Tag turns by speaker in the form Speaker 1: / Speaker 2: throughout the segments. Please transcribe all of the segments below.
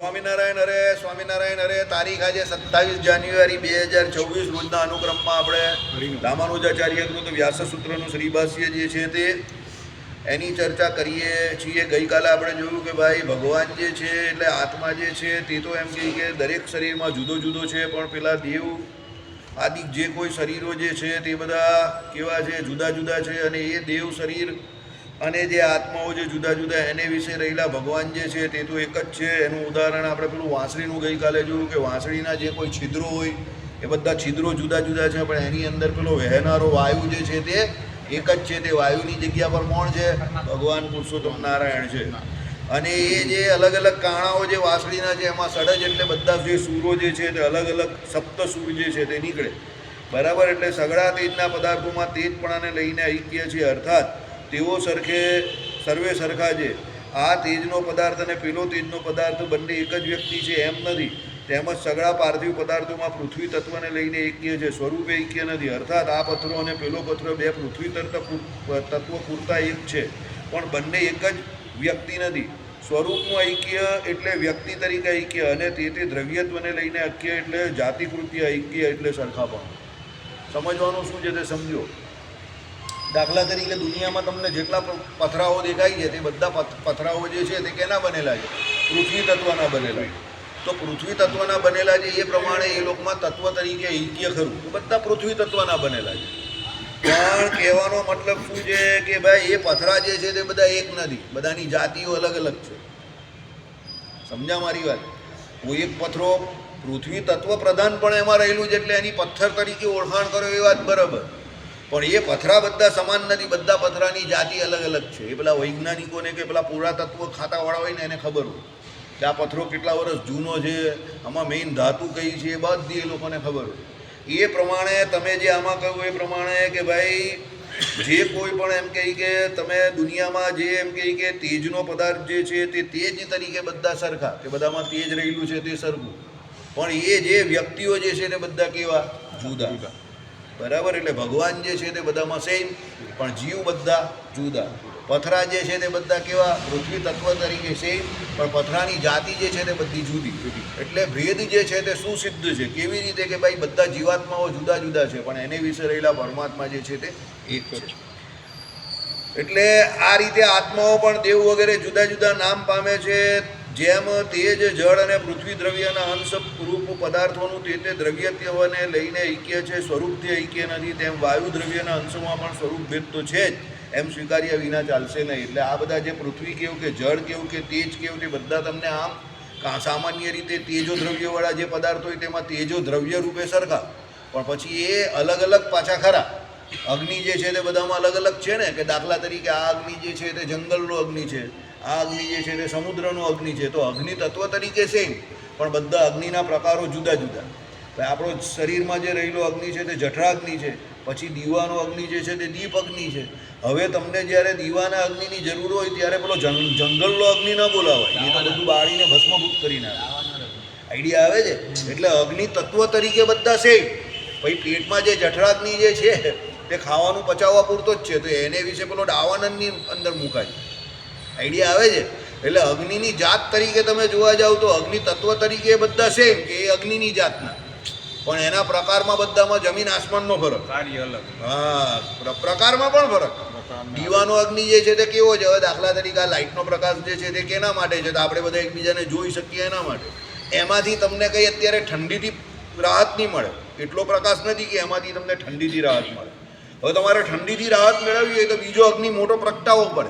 Speaker 1: સ્વામિનારાયણ અરે સ્વામિનારાયણ અરે તારીખ આજે સત્તાવીસ જાન્યુઆરી બે હજાર ચોવીસ રોજના અનુક્રમમાં આપણે રામાનુજાચાર્ય કૃત વ્યાસસૂત્રનું શ્રીભાષ્ય જે છે તે એની ચર્ચા કરીએ છીએ. ગઈકાલે આપણે જોયું કે ભાઈ ભગવાન જે છે એટલે આત્મા જે છે તે તો એમ કહે કે દરેક શરીરમાં જુદો જુદો છે પણ પેલા દેવ આદિ જે કોઈ શરીરો જે છે તે બધા કેવા છે જુદા જુદા છે અને એ દેવ શરીર અને જે આત્માઓ જે જુદા જુદા એને વિશે રહેલા ભગવાન જે છે તે તો એક જ છે. એનું ઉદાહરણ આપણે પેલું વાંસળીનું ગઈકાલે જોયું કે વાંસળીના જે કોઈ છિદ્રો હોય, એ બધા છિદ્રો જુદા જુદા છે. પણ એની અંદર પેલો વહેનારો વાયુ જે છે તે એક જ છે. તે વાયુની જગ્યા પર કોણ છે? ભગવાન પુરુષોત્તમ નારાયણ છે. અને એ જે અલગ અલગ કાણાઓ જે વાંસળીના છે, એમાં સડજ એટલે બધા જે સૂરો જે છે તે અલગ અલગ સપ્ત સૂર જે છે તે નીકળે. બરાબર? એટલે સગડા તેજના પદાર્થોમાં તેજપણાને લઈને ઐક્ય છે. અર્થાત તેઓ સરખે સર્વે સરખા છે. આ તેજનો પદાર્થ અને પેલો તેજનો પદાર્થ બંને એક જ વ્યક્તિ છે એમ નથી. તેમજ સગળા પાર્થિવ પદાર્થોમાં પૃથ્વી તત્વને લઈને એક્ય છે. સ્વરૂપે એક્ય નથી. અર્થાત આ પથ્થરો અને પેલો પથ્થરો બે પૃથ્વી તત્વ પૂરતા એક છે. પણ બંને એક જ વ્યક્તિ નથી. સ્વરૂપનું ઐક્ય એટલે વ્યક્તિ તરીકે ઐક્ય અને તે તે દ્રવ્યત્વને લઈને ઐક્ય એટલે જાતિકૃત્ય ઐક્ય એટલે સરખાપણ. સમજવાનું શું છે તે સમજો. દાખલા તરીકે દુનિયામાં તમને જેટલા પથરાઓ દેખાય છે, તે બધા પથરાઓ જે છે તે કેના બનેલા છે? પૃથ્વી તત્વના બનેલા છે. તો પૃથ્વી તત્વના બનેલા છે એ પ્રમાણે એ લોકમાં તત્વ તરીકે ઐક્ય ખરું. બધા પૃથ્વી તત્વના બનેલા છે. પણ કહેવાનો મતલબ શું છે કે ભાઈ, એ પથરા જે છે તે બધા એક નથી. બધાની જાતિઓ અલગ અલગ છે. સમજ્યા મારી વાત? કોઈ એક પથરો પૃથ્વી તત્વ પ્રધાન પણ એમાં રહેલું છે એટલે એની પથ્થર તરીકે ઓળખાણ કરો એ વાત બરાબર. પણ એ પથરા બધા સમાન નથી, બધા પથરાની જાતિ અલગ અલગ છે. એ પેલા વૈજ્ઞાનિકોને કે પેલા પુરાતત્વ ખાતાવાળા હોય ને એને ખબર હોય કે આ પથરો કેટલા વર્ષ જૂનો છે, આમાં મેઇન ધાતુ કઈ છે, એ બધી એ લોકોને ખબર હોય. એ પ્રમાણે તમે જે આમાં કહ્યું એ પ્રમાણે કે ભાઈ, જે કોઈ પણ એમ કહે કે તમે દુનિયામાં જે એમ કહે કે તેજનો પદાર્થ જે છે તે તેજ તરીકે બધા સરખા, કે બધામાં તેજ રહેલું છે તે સરખું. પણ એ જે વ્યક્તિઓ જે છે તે બધા કેવા? જુદા. બરાબર? એટલે ભગવાન જે છે તે બધામાં સેમ, પણ જીવ બધા જુદા. પથરા જે છે તે બધા કેવા? પૃથ્વી તત્વ તરીકે સેમ, પણ પથરાની જાતિ જે છે તે બધી જુદી. એટલે ભેદ જે છે તે સુસિદ્ધ છે. કેવી રીતે કે ભાઈ બધા જીવાત્માઓ જુદા જુદા છે, પણ એને વિશે રહેલા પરમાત્મા જે છે તે એક છે. એટલે આ રીતે આત્માઓ પણ દેવ વગેરે જુદા જુદા નામ પામે છે. જેમ તેજ જળ અને પૃથ્વી દ્રવ્યના અંશ રૂપ પદાર્થોનું તે તે દ્રવ્યત્વને લઈને ઐક્ય છે સ્વરૂપથી ઐક્ય નથી, તેમ વાયુ દ્રવ્યના અંશોમાં પણ સ્વરૂપ ભેદ તો છે જ. એમ સ્વીકાર્યા વિના ચાલશે નહીં. એટલે આ બધા જે પૃથ્વી કેવું કે જળ કેવું કે તેજ કેવું તે બધા તમને આમ સામાન્ય રીતે તેજો દ્રવ્યવાળા જે પદાર્થ હોય તેમાં તેજો દ્રવ્ય રૂપે સરખા. પણ પછી એ અલગ અલગ પાછા ખરા. અગ્નિ જે છે તે બધામાં અલગ અલગ છે ને? કે દાખલા તરીકે આ અગ્નિ જે છે તે જંગલનો અગ્નિ છે. આ અગ્નિ જે છે તે સમુદ્રનો અગ્નિ છે. તો અગ્નિ તત્વ તરીકે સેમ પણ બધા અગ્નિના પ્રકારો જુદા જુદા. આપણો શરીરમાં જે રહેલો અગ્નિ છે તે જઠરાગ્નિ છે, પછી દીવાનો અગ્નિ જે છે તે દીપ અગ્નિ છે. હવે તમને જ્યારે દીવાના અગ્નિની જરૂર હોય ત્યારે પેલો જંગલનો અગ્નિ ન બોલાવાય. એ તો બધું બાળીને ભસ્મભૂત કરી નાખે. આઈડિયા આવે છે? એટલે અગ્નિ તત્વ તરીકે બધા સેમ પછી પેટમાં જે જઠરાગ્નિ જે છે, તે ખાવાનું પચાવવા પૂરતો જ છે. તો એને વિશે પેલો ડાવાનંદની અંદર મુકાય. આઈડિયા આવે છે? એટલે અગ્નિની જાત તરીકે તમે જોવા જાઓ તો અગ્નિ તત્વ તરીકે બધા સેમ કે એ અગ્નિની જાતના. પણ એના પ્રકારમાં બધામાં જમીન આસમાનનો ફરક.
Speaker 2: કાર્ય અલગ.
Speaker 1: હા પ્ર- પ્રકારમાં પણ ફરક. દીવાનો અગ્નિ જે છે તે કેવો છે? હવે દાખલા તરીકે આ લાઇટનો પ્રકાશ જે છે તે કેના માટે છે? તો આપણે બધા એકબીજાને જોઈ શકીએ એના માટે. એમાંથી તમને કંઈ અત્યારે ઠંડીથી રાહત નહીં મળે. એટલો પ્રકાશ નથી કે એમાંથી તમને ઠંડીથી રાહત મળે. હવે તમારે ઠંડીથી રાહત મેળવવી હોય તો બીજો અગ્નિ મોટો પ્રગટાવવો પડે.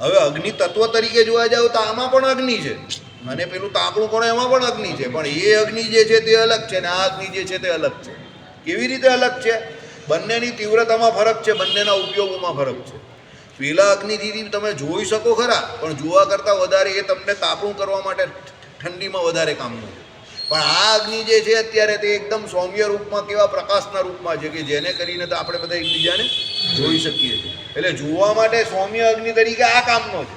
Speaker 1: હવે અગ્નિ તત્વ તરીકે જોવા જાવ તો આમાં પણ અગ્નિ છે. અને પેલું તાપણું પણ એમાં પણ અગ્નિ છે. પણ એ અગ્નિ જે છે તે અલગ છે ને આ અગ્નિ જે છે તે અલગ છે. કેવી રીતે અલગ છે? બંનેની તીવ્રતામાં ફરક છે, બંનેના ઉપયોગોમાં ફરક છે. પેલા અગ્નિથી તમે જોઈ શકો ખરા, પણ જોવા કરતાં વધારે એ તમને તાપણું કરવા માટે ઠંડીમાં વધારે કામનું છે પણ આ અગ્નિ જે છે અત્યારે તે એકદમ સૌમ્ય રૂપમાં કેવા પ્રકાશના રૂપમાં છે કે જેને કરીને તો આપણે બધા એકબીજાને જોઈ શકીએ છીએ. એટલે જોવા માટે સૌમ્ય અગ્નિ તરીકે આ કામનો છે.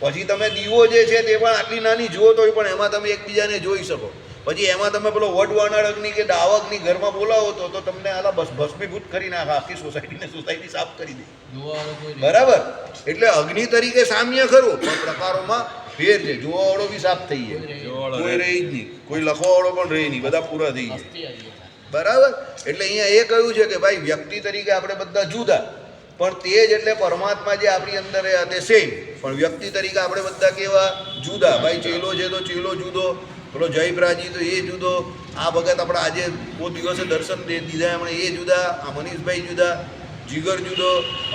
Speaker 1: પછી તમે દીવો જે છે તે પણ આટલી નાની જુઓ તો પણ એમાં તમે એકબીજાને જોઈ શકો. પછી એમાં તમે પેલો વટવાનળ અગ્નિ કે દાવ અગ્નિ ઘરમાં બોલાવો તો તો તમને આલા બસ ભસ્મીભૂત કરી નાખે. આખી સોસાયટીને સોસાયટી સાફ કરી દે. બરાબર? એટલે અગ્નિ તરીકે સામ્ય ખરું પણ પ્રકારોમાં ફેર છે. જોવાવાળો બી સાફ થઈ જાય. કોઈ રહી જ નહીં. કોઈ લખવાવાળો પણ રહી નહીં. બધા પૂરા થઈ જાય. બરાબર? એટલે અહીંયા એ કહ્યું છે કે ભાઈ વ્યક્તિ તરીકે આપણે બધા જુદા. પણ તે જ એટલે પરમાત્મા જે આપણી અંદર તે સેમ પણ વ્યક્તિ તરીકે આપણે બધા કેવા? જુદા. ભાઈ ચેલો છે તો ચેલો જુદો. પેલો જયપ્રાજી તો એ જુદો. આ ભગત આપણે આજે બહુ દિવસે દર્શન દીધા એમણે એ જુદા. આ મનીષભાઈ જુદા. જીગર જુદો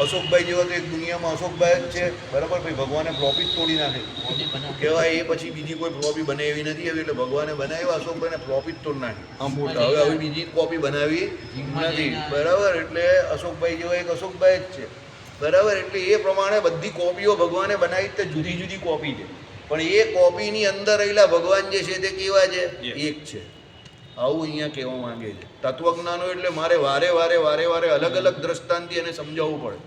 Speaker 1: અશોકભાઈ જેવા તો એક દુનિયામાં અશોકભાઈ જ છે. બરાબર? ભાઈ ભગવાને પ્રોફિટ તોડી નાખે. કહેવાય એ પછી બીજી કોઈ કોપી બનાવી નથી આવી એટલે ભગવાને બનાવ્યો અશોકભાઈને પ્રોફિટ તોડ નાખી. હવે હવે બીજી કોપી બનાવી નથી. બરાબર? એટલે અશોકભાઈ જેવા એક અશોકભાઈ જ છે. બરાબર? એટલે એ પ્રમાણે બધી કોપીઓ ભગવાને બનાવી તે જુદી જુદી કોપી છે. પણ એ કોપીની અંદર રહેલા ભગવાન જે છે તે કેવા છે? એક છે. આવું અહીંયા કહેવા માંગે છે. તત્વજ્ઞાનો એટલે મારે વારે વારે વારે વારે અલગ અલગ દ્રષ્ટાંતથી એને સમજાવવું પડે.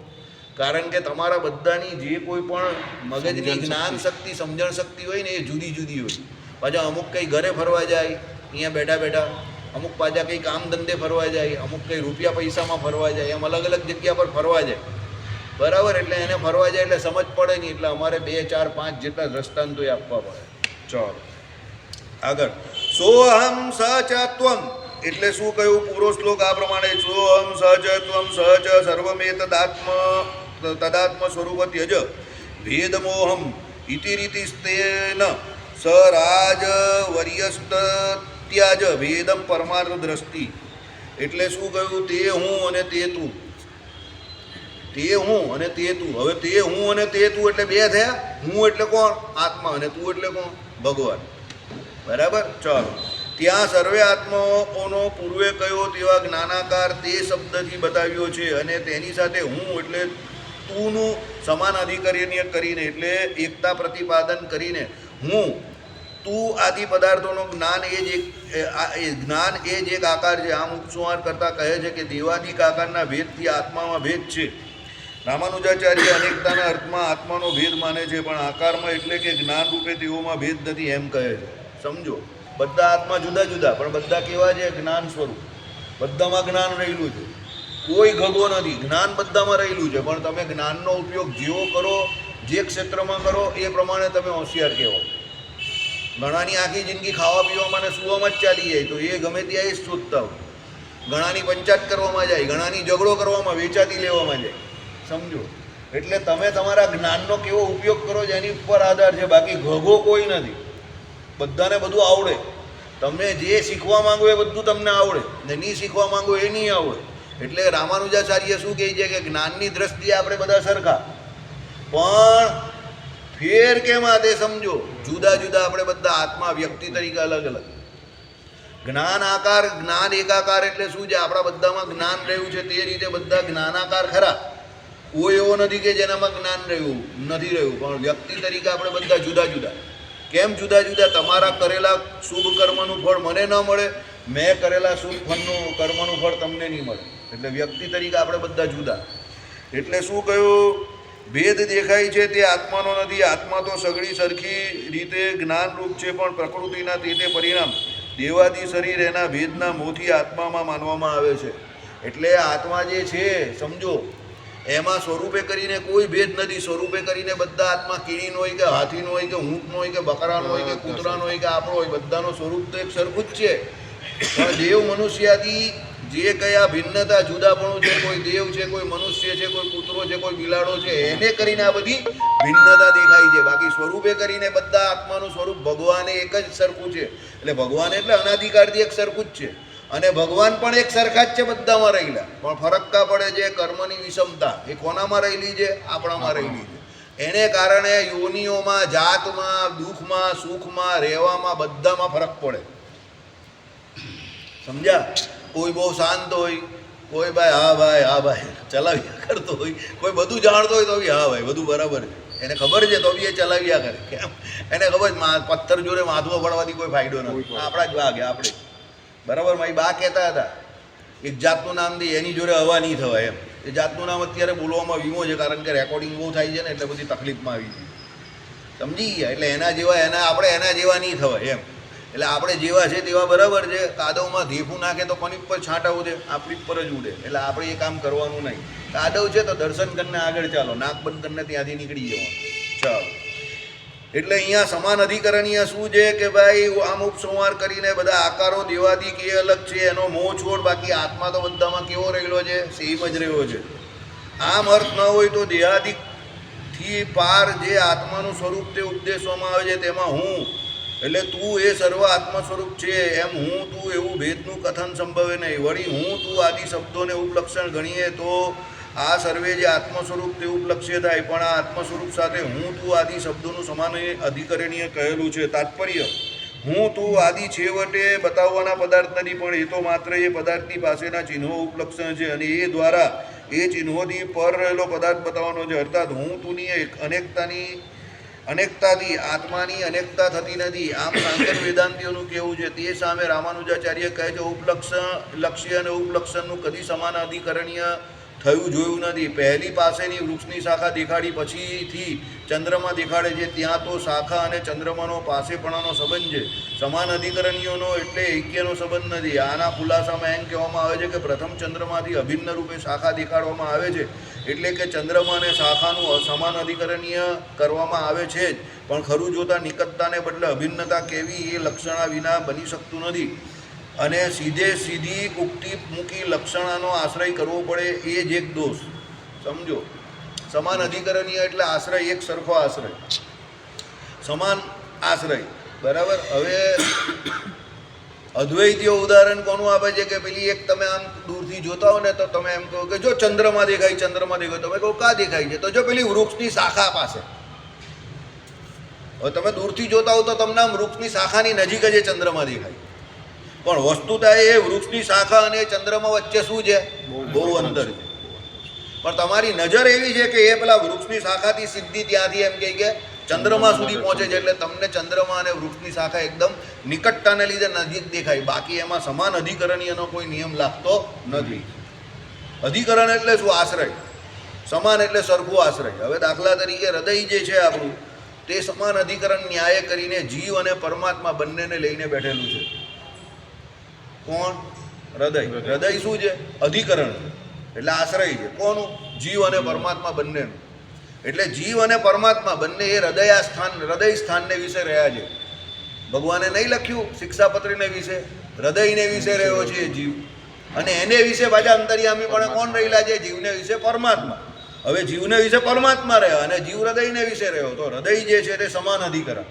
Speaker 1: કારણ કે તમારા બધાની જે કોઈ પણ મગજની જ્ઞાન શક્તિ. સમજણ શક્તિ હોય ને એ જુદી જુદી હોય. પાછા અમુક કંઈ ઘરે ફરવા જાય અહીંયા બેઠા બેઠા. અમુક પાછા કંઈ કામ ધંધે ફરવા જાય અમુક કંઈ રૂપિયા પૈસામાં ફરવા જાય એમ અલગ અલગ જગ્યા પર ફરવા જાય. બરાબર એટલે એને ફરવા જાય એટલે સમજ પડે નહીં એટલે અમારે બે ચાર પાંચ જેટલા દ્રષ્ટાંતો આપવા પડે. ચાલો. આગળ. સોહમ સચત્વમ. એટલે શું કહ્યું પૂરો શ્લોક આ પ્રમાણે? સોહમ સચ ત્વમ સચ સર્વમેતદાત્મ, તદાત્મ સ્વરૂપ ત્યજ ભેદમોહમ ઇતિ રીતિસ્તેન સ રાજ વર્યસ્ત ત્યાજ ભેદમ પરમાર્થ દ્રષ્ટિ એટલે શું કહ્યું? તે હું અને તે તું. તે હું અને તે તું. હવે તે હું અને તે તું એટલે બે થયા? હું એટલે કોણ? આત્મા અને તું એટલે કોણ? ભગવાન. બરાબર? ચાલો. ત્યાં સર્વે આત્માઓનો પૂર્વે કયો તેવા જ્ઞાનાકાર તે શબ્દથી બતાવ્યો છે અને તેની સાથે હું એટલે તુંનું સમાન અધિકારીને કરીને એટલે એકતા પ્રતિપાદન કરીને હું તું આદિ પદાર્થોનો જ્ઞાન એ જ એક જ્ઞાન એ જ એક આકાર છે. આમ ઉપસંહાર કરતાં કહે છે કે દેવાદિક આકારના ભેદથી આત્મામાં ભેદ છે. રામાનુજાચાર્ય અનેકતાના અર્થમાં આત્માનો ભેદ માને છે, પણ આકારમાં એટલે કે જ્ઞાન રૂપે તેઓમાં ભેદ નથી એમ કહે છે. સમજો. બધા આત્મા જુદા જુદા, પણ બધા કેવા છે? જ્ઞાન સ્વરૂપ. બધામાં જ્ઞાન રહેલું છે. કોઈ ઘગો નથી. જ્ઞાન બધામાં રહેલું છે. પણ તમે જ્ઞાનનો ઉપયોગ જેવો કરો, જે ક્ષેત્રમાં કરો, એ પ્રમાણે તમે હોશિયાર કહેવો ઘણાની આખી જિંદગી ખાવા પીવામાં અને સુવામાં જ ચાલી જાય. તો એ ગમે ત્યાં એ જ શોધતા ઘણાની પંચાયત કરવામાં જાય, ઘણાની ઝઘડો કરવામાં, વેચાતી લેવામાં જાય. સમજો. એટલે તમે તમારા જ્ઞાનનો કેવો ઉપયોગ કરો છો, એની ઉપર આધાર છે. બાકી ઘગો કોઈ નથી. બધાને બધું આવડે. તમે જે શીખવા માંગો એ બધું તમને આવડે. ને નહીં શીખવા માંગો એ નહીં આવડે. એટલે રામાનુજાચાર્ય શું કહે છે કે જ્ઞાનની દ્રષ્ટિએ આપણે બધા સરખા. પણ ફેર કેમ આ તે સમજો? જુદા જુદા આપણે બધા આત્મા વ્યક્તિ તરીકે અલગ અલગ. જ્ઞાન આકાર, જ્ઞાન એકાકાર એટલે શું છે? આપણા બધામાં જ્ઞાન રહ્યું છે તે રીતે બધા જ્ઞાનાકાર ખરા. કોઈ એવો નથી કે જેનામાં જ્ઞાન રહ્યું, નથી રહ્યું. પણ વ્યક્તિ તરીકે આપણે બધા જુદા જુદા. કેમ જુદા જુદા તમારા કરેલા શુભ કર્મનું ફળ મને ન મળે, મેં કરેલા શુભ ફળનું, કર્મનું ફળ તમને નહીં મળે. એટલે વ્યક્તિ તરીકે આપણે બધા જુદા. એટલે શું કહ્યું? ભેદ દેખાય છે તે આત્માનો નથી. આત્મા તો સગળી સરખી રીતે જ્ઞાનરૂપ છે, પણ પ્રકૃતિના તે પરિણામ દેવાદી શરીર એના ભેદના મોથી આત્મામાં માનવામાં આવે છે. એટલે આત્મા જે છે, સમજો એમાં સ્વરૂપે કરીને કોઈ ભેદ નથી. સ્વરૂપે કરીને બધા આત્મા કીડીનો હોય કે હાથીનો હોય કે ઊંટનો હોય કે બકરાનો હોય કે કૂતરાનો હોય કે આપણો હોય બધાનો સ્વરૂપ તો એક સરખું જ છે. પણ દેવ મનુષ્યાથી જે કયા ભિન્નતા જુદાપણું છે કોઈ દેવ છે કોઈ મનુષ્ય છે કોઈ કૂતરો છે કોઈ બિલાડો છે એને કરીને આ બધી ભિન્નતા દેખાય છે. બાકી સ્વરૂપે કરીને બધા આત્માનું સ્વરૂપ ભગવાને એક જ સરખું છે. એટલે ભગવાન એટલે અનાધિકારથી એક સરખું જ છે. અને ભગવાન પણ એક સરખા જ છે બધામાં રહેલા. પણ ફરક કા પડે છે? કર્મની વિષમતા. એ કોનામાં રહેલી છે? આપણામાં રહેલી છે. એને કારણે યોનિઓમાં જાતમાં દુઃખમાં સુખમાં રહેવામાં બધામાં ફરક પડે. સમજ્યા? કોઈ બહુ શાંત હોય કોઈ ભાઈ હા ભાઈ હા ભાઈ. ચલાવ્યા કરતો હોય. કોઈ બધું જાણતો હોય તો બી હા ભાઈ બધું બરાબર છે. એને ખબર છે તો બી એ ચલાવ્યા કરે. કેમ? એને ખબર પથ્થર જોડે માથું પડવાથી કોઈ ફાયદો નથી. આપણા જ ભાગે આપણે. બરાબર? મારી બા કહેતા હતા એક જાતનું નામ દે, એની જોડે હવા નહીં થવાય એમ. એ જાતનું નામ અત્યારે બોલવામાં વીમો છે, કારણ કે રેકોર્ડિંગ બહુ થાય છે ને, એટલે બધી તકલીફમાં આવી છે સમજી ગયા? એટલે એના જેવા, એના, આપણે એના જેવા નહીં થવાય એમ. એટલે આપણે જેવા છે તેવા બરાબર છે. કાદવમાં ધીફું નાખે તો કોની ઉપર છાંટા ઉડે આપણી ઉપર જ ઉડે. એટલે આપણે એ કામ કરવાનું નહીં. કાદવ છે તો દર્શન કરીને આગળ ચાલો. નાક બંધ કરીને ત્યાંથી નીકળી જવાનું. ચાલો. એટલે અહીંયા સમાન અધિકરણીય શું છે કે ભાઈ આમ ઉપસંહાર કરીને બધા આકારો દેવાદી કે અલગ છે, એનો મોહ છોડ બાકી આત્મા તો બધામાં કેવો રહેલો છે? સેમ જ રહ્યો છે. આમ અર્થ ન હોય તો દેહાદિકથી પાર જે આત્માનું સ્વરૂપ તે ઉપદેશવામાં આવે છે, તેમાં હું. એટલે તું એ સર્વ આત્મ સ્વરૂપ છે, એમ હું તું એવું ભેદનું કથન સંભવે નહીં. વળી હું તું આદિ શબ્દોને ઉપલક્ષણ ગણીએ તો આ સર્વે જે આત્મ સ્વરૂપ તે ઉપલક્ષ્ય થાય, પણ આ આત્મ સ્વરૂપ સાથે હું તું આદિ શબ્દોનું સમાન અધિકરણીય કહેલું છે. તાત્પર્ય, હું તું આદિ છેવટે બતાવવાના પદાર્થ નથી, પણ એ તો માત્ર એ પદાર્થની પાસેના ચિહ્નો ઉપલક્ષણ છે અને એ દ્વારા એ ચિહ્નોથી પર રહેલો પદાર્થ બતાવવાનો છે. અર્થાત હું તુની એક અનેકતાની, અનેકતાથી, આત્માની અનેકતા થતી નથી. આમ સાંકર વેદાંતિઓનું કેવું છે, તે સામે રામાનુજાચાર્ય કહે છે, ઉપલક્ષ, લક્ષ્ય અને ઉપલક્ષણનું કદી સમાન અધિકરણીય થયું, જોયું નથી. પહેલી પાસેની વૃક્ષની શાખા દેખાડી, પછીથી ચંદ્રમાં દેખાડે છે. ત્યાં તો શાખા અને ચંદ્રમાનો પાસેપણાનો સંબંધ છે. સમાન અધિકરણીઓનો એટલે ઐક્યનો સંબંધ નથી. આના ખુલાસામાં એમ કહેવામાં આવે છે કે પ્રથમ ચંદ્રમાંથી અભિન્ન રૂપે શાખા દેખાડવામાં આવે છે. એટલે કે ચંદ્રમા અને શાખાનું સમાન અધિકરણીય કરવામાં આવે છે જ. પણ ખરું જોતાં નિકટતાને બદલે અભિન્નતા કેવી એ લક્ષણા વિના બની શકતું નથી. અને સીધે સીધી ઉક્તિ મૂકી લક્ષણાનો આશ્રય કરવો પડે એ જ એક દોષ. સમજો? સમાન અધિકરણીય એટલે આશ્રય, એક સરખો આશ્રય. સમાન આશ્રય. બરાબર? હવે અદ્વૈતીય ઉદાહરણ કોનું આપે છે કે પેલી એક તમે આમ દૂરથી જોતા હો ને તો તમે એમ કહો કે જો ચંદ્રમાં દેખાય ચંદ્રમાં દેખાય તમે કહો કા દેખાય છે? તો જો પેલી વૃક્ષની શાખા પાસે. હવે તમે દૂરથી જોતા હો તો તમને આમ વૃક્ષની શાખાની નજીક જ ચંદ્રમાં દેખાય. પણ વસ્તુતા એ વૃક્ષની શાખા અને ચંદ્રમાં વચ્ચે શું છે? બહુ અંતર છે. પણ તમારી નજર એવી છે કે એ પેલા વૃક્ષની શાખાથી સીધી ત્યાંથી એમ કહે કે ચંદ્રમા સુધી પહોંચે છે એટલે તમને ચંદ્રમા અને વૃક્ષની શાખા એકદમ નિકટતાને લીધે નજીક દેખાય. બાકી એમાં સમાન અધિકરણીયનો કોઈ નિયમ લાગતો નથી. અધિકરણ એટલે શું? આશ્રય. સમાન એટલે સરખું આશ્રય. હવે દાખલા તરીકે હૃદય જે છે આપણું તે સમાન અધિકરણ ન્યાય કરીને જીવ અને પરમાત્મા બંનેને લઈને બેઠેલું છે. કોણ? હૃદય. હૃદય શું છે? અધિકરણ. એટલે આશ્રય છે. કોનું? જીવ અને પરમાત્મા બંનેનું. એટલે જીવ અને પરમાત્મા બંને એ હૃદય સ્થાન હૃદય સ્થાનને વિશે રહ્યા છે. ભગવાને નહીં લખ્યું શિક્ષાપત્રીને વિશે? હૃદયને વિશે રહ્યો છે જીવ. અને એને વિશે પાછા અંતર્યામી પણ કોણ રહેલા છે? જીવને વિશે પરમાત્મા. હવે જીવને વિશે પરમાત્મા રહ્યો અને જીવ હૃદયને વિશે રહ્યો. તો હૃદય જે છે તે સમાન અધિકરણ.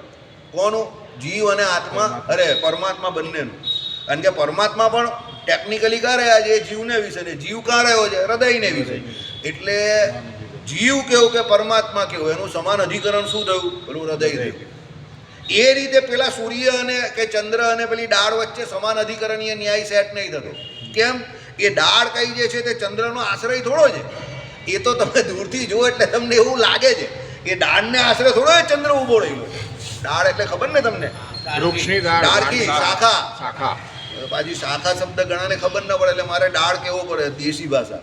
Speaker 1: કોનું? જીવ અને આત્મા અરે પરમાત્મા બંનેનું. કારણ કે પરમાત્મા પણ ટેકનિકલી કાં રહ્યા છે? એ જીવને વિશે ને જીવ કાં રહ્યો છે? હૃદયને વિશે એટલે જીવ કેવું કે પરમાત્મા કેવું? એનું સમાન અધિકરણ શું થયું? પેલું હૃદય થયું. એ રીતે પેલા સૂર્ય અને કે ચંદ્ર અને પેલી ડાળ વચ્ચે સમાન અધિકરણીય ન્યાય સેટ નહીં થતો. કેમ? એ ડાળ કઈ જે છે તે ચંદ્રનો આશ્રય થોડો છે. એ તો તમે દૂરથી જુઓ એટલે તમને એવું લાગે છે. કે ડાળને આશ્રય થોડો એ ચંદ્ર ઊભો રહ્યો. ડાળ એટલે ખબર ને તમને?
Speaker 2: વૃક્ષની
Speaker 1: ડાળખી, શાખા.
Speaker 2: શાખા.
Speaker 1: પાછી શાખા શબ્દ ઘણાને ખબર ન પડે એટલે મારે ડાળ કેવો પડે દેશી ભાષા.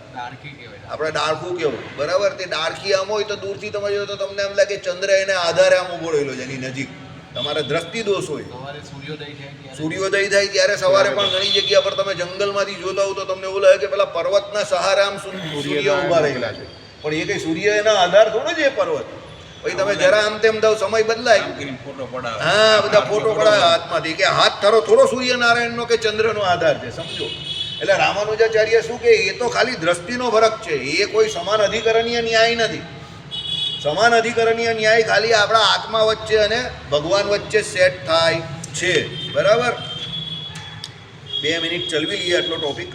Speaker 1: આપણે ડાળખું કેવું. બરાબર? તે ડાળખી આમ હોય તો દૂરથી તમે જો તો તમને એમ લાગે ચંદ્ર એને આધારે આમ ઊભો રહેલો છે એની નજીક. તમારે દ્રષ્ટિ દોષ હોય.
Speaker 3: સૂર્યોદય થાય ત્યારે.
Speaker 1: સૂર્યોદય થાય ત્યારે સવારે પણ ઘણી જગ્યા પર તમે જંગલમાંથી જોતા હો તો તમને એવું લાગે કે પેલા પર્વતના સહારે આમ સૂ- સૂર્ય ઊભા રહેલા છે. પણ એ કઈ સૂર્ય એના આધાર થોડો છે એ પર્વત. પછી તમે જરા આમ તેમ થાવ સમય બદલાય. હા બધા ફોટો પડાવે. હાથમાંથી. કે હાથ તારો થોડો સૂર્યનારાયણનો કે ચંદ્રનો આધાર છે સમજો. એટલે રામાનુજાચાર્ય શું કે એ તો ખાલી દ્રષ્ટિનો ફરક છે. એ કોઈ સમાન અધિકરણીય ન્યાય નથી. સમાન અધિકરણીય ન્યાય ખાલી આપણા આત્મા વચ્ચે અને ભગવાન વચ્ચે સેટ થાય છે. બરાબર? બે મિનિટ ચલવી લઈએ આટલો ટોપિક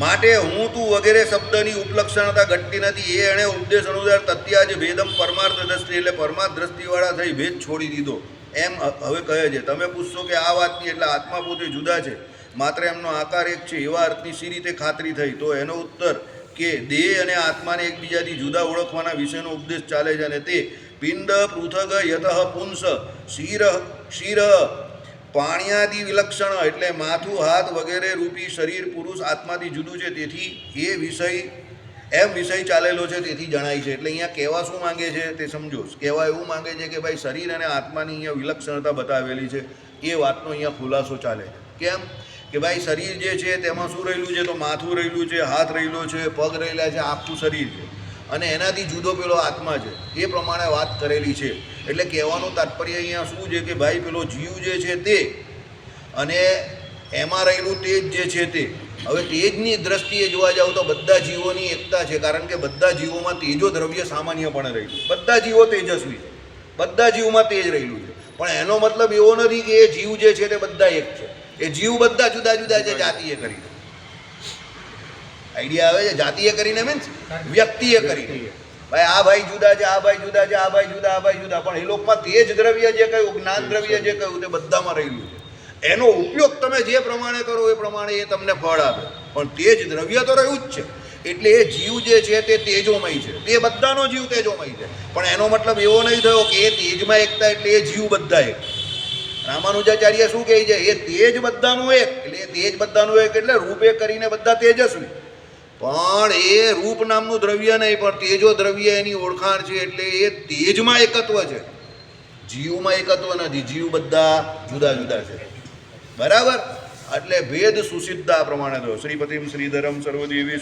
Speaker 1: માટે હું તું વગેરે શબ્દની ઉપલક્ષણતા ઘટતી નથી. એ એણે ઉપદેશ અનુસાર તત્યાજ ભેદમ પરમાર્થ દ્રષ્ટિ એટલે પરમાર્થ દ્રષ્ટિવાળા થઈ ભેદ છોડી દીધો. એમ હવે કહે છે, તમે પૂછશો કે આ વાતની એટલે આત્મા પોતે જુદા છે? માત્ર એમનો આકાર એક છે. એવા અર્થની શી રીતે ખાતરી થઈ? તો એનો ઉત્તર કે દેહ અને આત્માને એકબીજાથી જુદા ઓળખવાના વિશેનો ઉપદેશ ચાલે છે અને તે પિંડ પૃથગ યતઃ પુંસ શિર શિર પાણ્યાદિ વિલક્ષણ એટલે માથું, હાથ વગેરે રૂપી શરીર, પુરુષ, આત્માથી જુદું છે. તેથી એ વિષય, એમ વિષય ચાલેલો છે, તેથી જણાય છે. એટલે અહીંયા કહેવા શું માંગે છે તે સમજો. કહેવા એવું માંગે છે કે ભાઈ શરીર અને આત્માની અહીંયા વિલક્ષણતા બતાવેલી છે. એ વાતનો અહીંયા ખુલાસો ચાલે. કેમ? કે ભાઈ શરીર જે છે તેમાં શું રહેલું છે? તો માથું રહેલું છે, હાથ રહેલો છે, પગ રહેલા છે, આખું શરીર છે. અને એનાથી જુદો પેલો આત્મા છે. એ પ્રમાણે વાત કરેલી છે. એટલે કહેવાનું તાત્પર્ય અહીંયા શું છે કે ભાઈ પેલો જીવ જે છે તે અને એમાં રહેલું તેજ જે છે તે. હવે તેજની દ્રષ્ટિએ જોવા જાવ તો બધા જીવોની એકતા છે. કારણ કે બધા જીવોમાં તેજો દ્રવ્ય સામાન્યપણે રહેલું બધા જીવો તેજસ્વી છે. બધા જીવમાં તેજ રહેલું છે. પણ એનો મતલબ એવો નથી કે એ જીવ જે છે તે બધા એક છે. એ જીવ બધા જુદા જુદા છે કરી કરીને આઈડિયા આવે છે? જાતીય કરીને મીન્સ વ્યક્તિએ કરીને. ભાઈ, આ ભાઈ જુદા છે, આ ભાઈ જુદા છે, આ ભાઈ જુદા, આ ભાઈ જુદા. પણ એ લોકોમાં તેજ દ્રવ્ય જે કહ્યું જ્ઞાન દ્રવ્ય જે કહ્યું તે બધામાં રહેલું છે. એનો ઉપયોગ તમે જે પ્રમાણે કરો એ પ્રમાણે એ તમને ફળ આપે. પણ તેજ દ્રવ્ય તો રહ્યું જ છે. એટલે એ જીવ જે છે તે તેજોમય છે. તે બધાનો જીવ તેજોમય છે. પણ એનો મતલબ એવો નહીં થયો કે એ તેજમાં એકતા એટલે એ જીવ બધા એક. રામાનુજાચાર્ય શું કહે છે? એ તેજ બધાનું એક. એટલે એ તેજ બધાનું એક એટલે રૂપે કરીને બધા તેજસ્વી. પણ એ રૂપ નામનું દ્રવ્ય નહીં, પણ તેજો દ્રવ્ય એની ઓળખાણ છે એટલે એ તેજમાં એકત્વ છે. જીવમાં એકત્વ નથી, જીવ બધા જુદા જુદા છે. બરાબર? એટલે ભેદ સુસિદ્ધા પ્રમાણે તો શ્રીપતિમ શ્રીધરમ સર્વદેવી